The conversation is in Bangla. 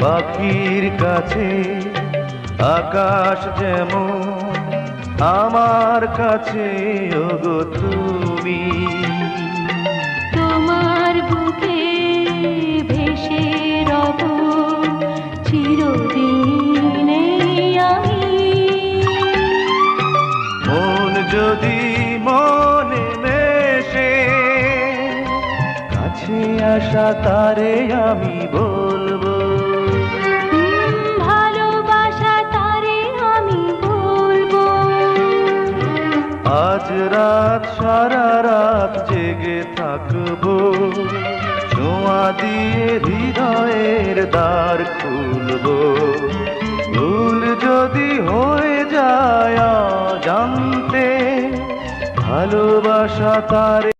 কাছে আকাশ যেমন আমার কাছে ওগো তুমি। তোমার বুকে ভেসে রব চিরদিনে আমি। মন যদি মনে মেশে কাছে আসা তারে আমি বলব আজ রাত, সারা রাত জেগে থাকব। ছোঁয়া দিয়ে হৃদয়ের দ্বার খুলবো। ভুল যদি হয়ে যায় জানতে ভালোবাসা তারে